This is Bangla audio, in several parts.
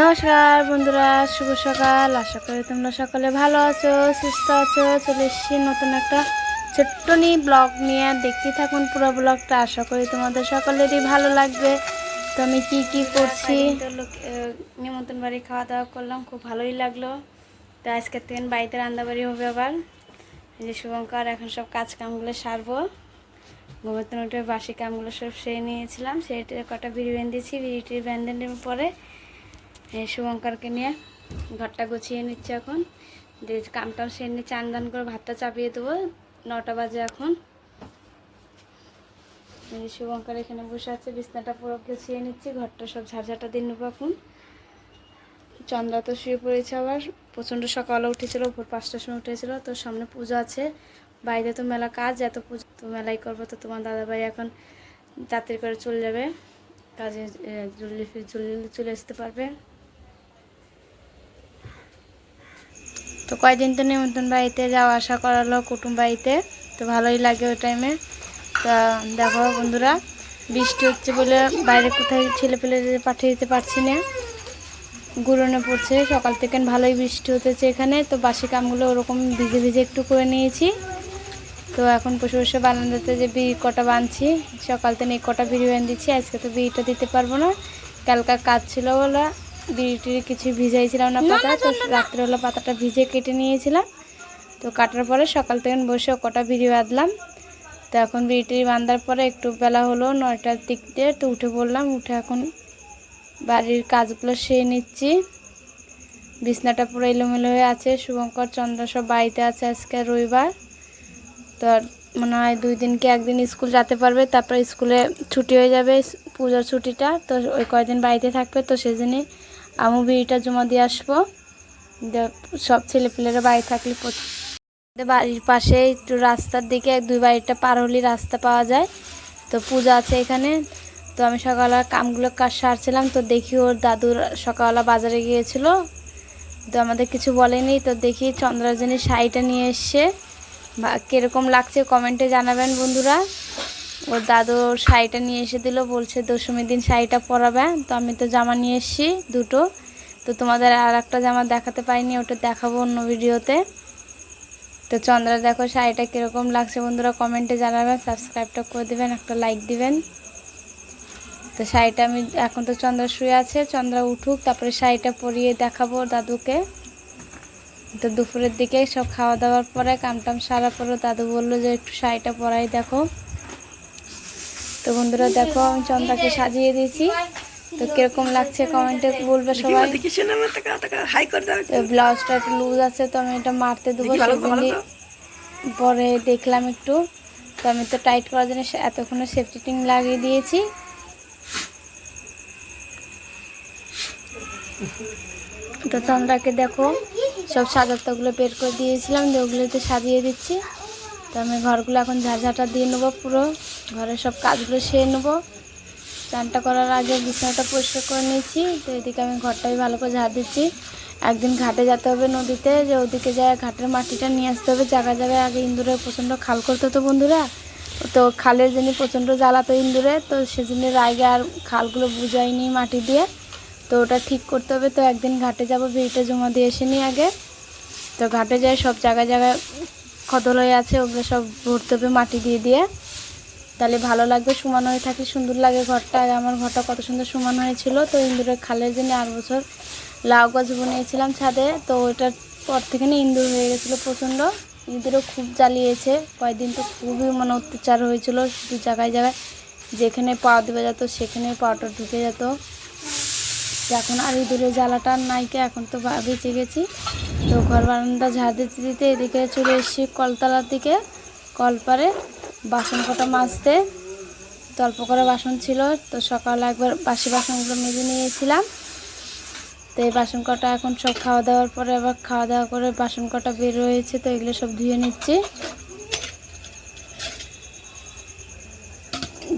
নমস্কার বন্ধুরা শুভ সকাল। আশা করি তোমরা সকলে ভালো আছো সুস্থ আছো। চলে এসেছি নতুন একটা ছোট্টনি ব্লগ নিয়ে। দেখতে থাকুন পুরো ব্লগটা আশা করি তোমাদের সকলেরই ভালো লাগবে। তো আমি কি কি করছি? নিমন্ত্রণ বাড়ি খাওয়া দাওয়া করলাম খুব ভালোই লাগল। তো আজকের থেকে বাড়িতে রান্নাবাড়ি হবে আবার। এই যে শুভঙ্কর এখন সব কাজ কামগুলো সারবো ঘুমাতে উঠে বাসি কামগুলো সব সেরে নিয়েছিলাম সেটা কটা বিড়ি বেঁধেছি বিড়িটি বেঁধে নেওয়ার পরে। শুভঙ্করকে নিয়ে ঘরটা গুছিয়ে নিচ্ছে এখন। দিয়ে কামটাও সেরে নিয়ে চান দান করে ভাতটা চাপিয়ে দেবো। নটা বাজে এখন। শুভঙ্কর এখানে বসে আছে, বিছনাটা পুরো গুছিয়ে নিচ্ছি, ঘরটা সব ঝাড়ঝাটা দিয়ে নেব এখন। চন্দ্রা তো শুয়ে পড়েছে আবার, প্রচণ্ড সকালে উঠেছিল, ভোর পাঁচটার সময় উঠেছিল, তো সামনে পুজো আছে। বাইরে তো মেলা কাজ, এত পুজো তো মেলাই করব তো তোমার দাদাভাই এখন তাড়াতাড়ি করে চলে যাবে। কাজে জলদি চলে আসতে পারবে। তো কয়দিন তো নিমন্ত্রণ বাড়িতে যাওয়া আসা করালো কুটুম বাড়িতে, তো ভালোই লাগে ওই টাইমে তা দেখো বন্ধুরা, বৃষ্টি হচ্ছে বলে বাইরে কোথায় ছেলে পেলে পাঠিয়ে দিতে পারছি না। গুড়নে পড়ছে, সকাল থেকে ভালোই বৃষ্টি হতেছে এখানে, তো বাসি কামগুলো ওরকম ভিজে ভিজে একটু করে নিয়েছি। তো এখন বসে বসে বারান্দাতে যে বিড়ি কটা বাঁধছি সকাল থেকে কটা বিড়ি বেঁধে দিচ্ছি, আজকে তো বিড়িটা দিতে পারব না। কালকার কাজ ছিল বলে বিড়ি টিড়ি কিছু ভিজাইছিলাম না পাতা তো রাত্রেবেলা পাতাটা ভিজে কেটে নিয়েছিলাম। তো কাটার পরে সকাল থেকে বসে কটা বিড়ি বাঁধলাম। তো এখন বিড়ি টিড়ি বাঁধার পরে একটু বেলা হলো নয়টার দিক দিয়ে তো উঠে পড়লাম। উঠে এখন বাড়ির কাজগুলো সেরে নিচ্ছি। বিছনাটা পুরো এলোমেলো হয়ে আছে। শুভঙ্কর চন্দ্র সব বাড়িতে আছে আজকে রবিবার। তো মনে হয় দুই দিন কি একদিন স্কুল যেতে পারবে তারপর স্কুলে ছুটি হয়ে যাবে পুজোর ছুটিটা। তো ওই কয়দিন বাড়িতে থাকবে তো সেজন্যই আমু বিড়িটা জমা দিয়ে আসব। সব ছেলেপিলেরা বাড়ি থাকলে বাড়ির পাশে একটু রাস্তার দিকে এক দুই বাড়িটা পার হলেই রাস্তা পাওয়া যায়। তো পূজা আছে এখানে। তো আমি সকালবেলা কামগুলো কাজ সারছিলাম। তো দেখি ওর দাদুর সকালবেলা বাজারে গিয়েছিল। তো আমাদের কিছু বলেনি। তো দেখি চন্দ্রাজনী শাড়িটা নিয়ে এসছে। বা কীরকম লাগছে কমেন্টে জানাবেন বন্ধুরা। ওর দাদু শাড়িটা নিয়ে এসে দিল, বলছে, দশমীর দিন শাড়িটা পরাবে, তো আমি তো জামা নিয়ে এসেছি দুটো। তো তোমাদের আর একটা জামা দেখাতে পাইনি ওটা দেখাবো অন্য ভিডিওতে। তো চন্দ্রা, দেখো শাড়িটা কীরকম লাগছে। বন্ধুরা কমেন্টে জানাবেন সাবস্ক্রাইবটা করে দেবেন, একটা লাইক দিবেন। তো শাড়িটা আমি, এখন তো চন্দ্রা শুয়ে আছে, চন্দ্রা উঠুক, তারপরে শাড়িটা পরিয়ে দেখাবো দাদুকে। তো দুপুরের দিকে সব খাওয়া দাওয়ার পরে কামটাম সারা পরে দাদু বলল যে, একটু শাড়িটা পরাই দেখো। তো বন্ধুরা দেখো আমি চন্দ্রাকে সাজিয়ে দিয়েছি। তো কীরকম লাগছে কমেন্টে বলবে সবাই। ব্লাউজটা একটু লুজ আছে তো আমি এটা মারতে দেবো পরে দেখলাম একটু। তো আমি তো টাইট করার জন্য এতক্ষণে সেফটি টিং লাগিয়ে দিয়েছি। তো চন্দ্রাকে দেখো সব সাজাতাগুলো বের করে দিয়েছিলাম দিয়ে ওগুলোতে সাজিয়ে দিচ্ছি। তো আমি ঘরগুলো এখন ঝাড়ঝাটা দিয়ে নেব পুরো। ঘরের সব কাজগুলো সেরে নেব। চানটা করার আগে বিছানাটা পরিষ্কার করে নিয়েছি। তো এদিকে আমি ঘরটাই ভালো করে ঝাড় দিচ্ছি। একদিন ঘাটে যেতে হবে নদীতে, যে ওদিকে যায় ঘাটের মাটিটা নিয়ে আসতে হবে। জায়গায় জায়গায় আগে ইন্দুরে প্রচণ্ড খাল করতে তো বন্ধুরা। তো খালের জন্য প্রচণ্ড জ্বালাতো ইন্দুরে তো সেজন্য আগে আর খালগুলো বুঝাইনি মাটি দিয়ে। তো ওটা ঠিক করতে হবে। তো একদিন ঘাটে যাব বিড়িটা জমা দিয়ে এসে নি আগে। তো ঘাটে যায় সব জায়গায় জায়গায় খদল হয়ে আছে, ওগুলো সব ভরতে হবে মাটি দিয়ে দিয়ে। তাহলে ভালো লাগবে, সমান হয়ে থাকলে সুন্দর লাগে ঘরটা। আমার ঘরটা কত সুন্দর সমান হয়েছিল। তো ইন্দুরের খালের জন্য আর বছর লাউ গাছ বনিয়েছিলাম ছাদে। তো ওইটার পর থেকে না ইন্দুর হয়ে গেছিল প্রচণ্ড। ইঁদুরও খুব জ্বালিয়েছে। কয়েকদিন তো খুবই মানে অত্যাচার হয়েছিল শুধু জায়গায় জায়গায়। যেখানে পা দেওয়া যেত, সেখানে পাটা ঢুকে যেত। এখন আর ইঁদুরের জ্বালাটা নাইকে এখন তো বা- বেঁচে গেছি। তো ঘর বারান্দা ঝাড় দিতে দিতে এদিকে চলে এসেছি কলতলার দিকে। কলপারে বাসন কটা মাজতে, তো অল্প করে বাসন ছিল, তো সকালে একবার বাসি বাসনগুলো মেজে নিয়েছিলাম। তো এই বাসন কটা এখন সব খাওয়া দাওয়ার পরে, আবার খাওয়া দাওয়া করে বাসন কটা বের হয়েছে, তো এগুলো সব ধুয়ে নিচ্ছি।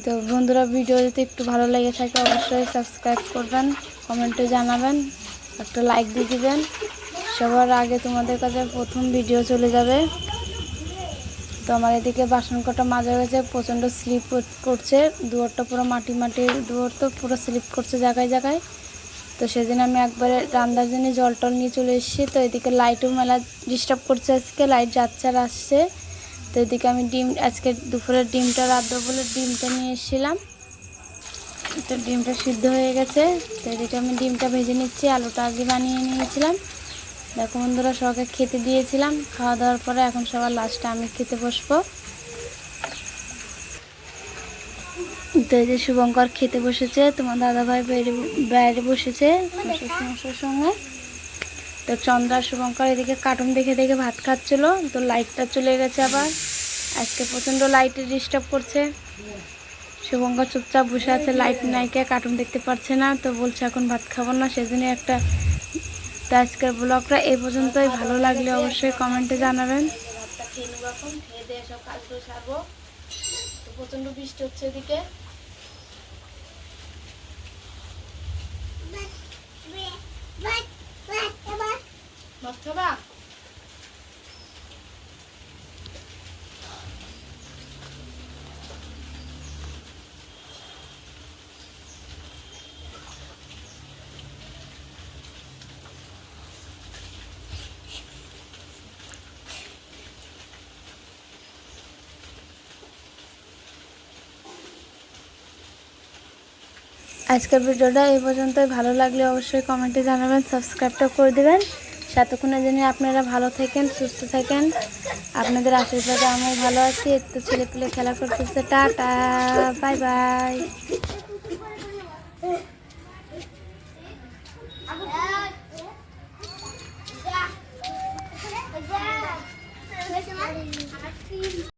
তো বন্ধুরা, ভিডিও যদি একটু ভালো লেগে থাকে, অবশ্যই সাবস্ক্রাইব করবেন, কমেন্টে জানাবেন, একটা লাইক দিয়ে দিবেন। সবার আগে তোমাদের কাছে প্রথম ভিডিও চলে যাবে। তো আমার এদিকে বাসন কটা মাজা গেছে প্রচণ্ড স্লিপ করছে দুয়ারটা পুরো মাটি মাটি দুয়ার তো পুরো স্লিপ করছে জায়গায় জায়গায়। তো সেদিন আমি একবারে রান্নার জন্য জল টল নিয়ে চলে এসেছি। তো এদিকে লাইটও মেলা ডিস্টার্ব করছে আজকে লাইট যাচ্ছে আর আসছে। তো এদিকে আমি ডিম, আজকে দুপুরের ডিমটা রাঁধবো বলে ডিমটা নিয়ে এসেছিলাম। তো ডিমটা সিদ্ধ হয়ে গেছে। তো এদিকে আমি ডিমটা ভেজে নিচ্ছি, আলুটা আগে বানিয়ে নিয়েছিলাম। দেখো বন্ধুরা, সবাইকে খেতে দিয়েছিলাম। খাওয়া দাওয়ার পরে এখন সবার লাস্টে আমি খেতে বসবো। তো এই যে শুভঙ্কর খেতে বসেছে, তোমার দাদাভাই বাইরে বাইরে বসেছে সঙ্গে। তো চন্দ্রা, শুভঙ্কর এদিকে কার্টুন দেখে দেখে ভাত খাচ্ছিল, তো লাইটটা চলে গেছে আবার। আজকে প্রচণ্ড লাইটে ডিস্টার্ব করছে। শুভঙ্কর চুপচাপ বসে আছে লাইট নাইকে কার্টুন দেখতে পারছে না, তো বলছে এখন ভাত খাব না সেজন্য একটা তো আজকের ব্লগটা এই পর্যন্তই ভালো লাগলে অবশ্যই কমেন্টে জানাবেন খেয়ে নেব এখন খেয়ে দিয়ে সব করে সারবো প্রচণ্ড বৃষ্টি হচ্ছে এদিকে ভাত আজকের ভিডিওটা এই পর্যন্তই। ভালো লাগলে অবশ্যই কমেন্টে জানাবেন, সাবস্ক্রাইবটা করে দেবেন। সাতক্ষণের জন্য আপনারা ভালো থাকেন, সুস্থ থাকেন। আপনাদের আশীর্বাদে আমি ভালো আছি। একটু ছেলে পেলে খেলা করতেছে। Tata, bye bye.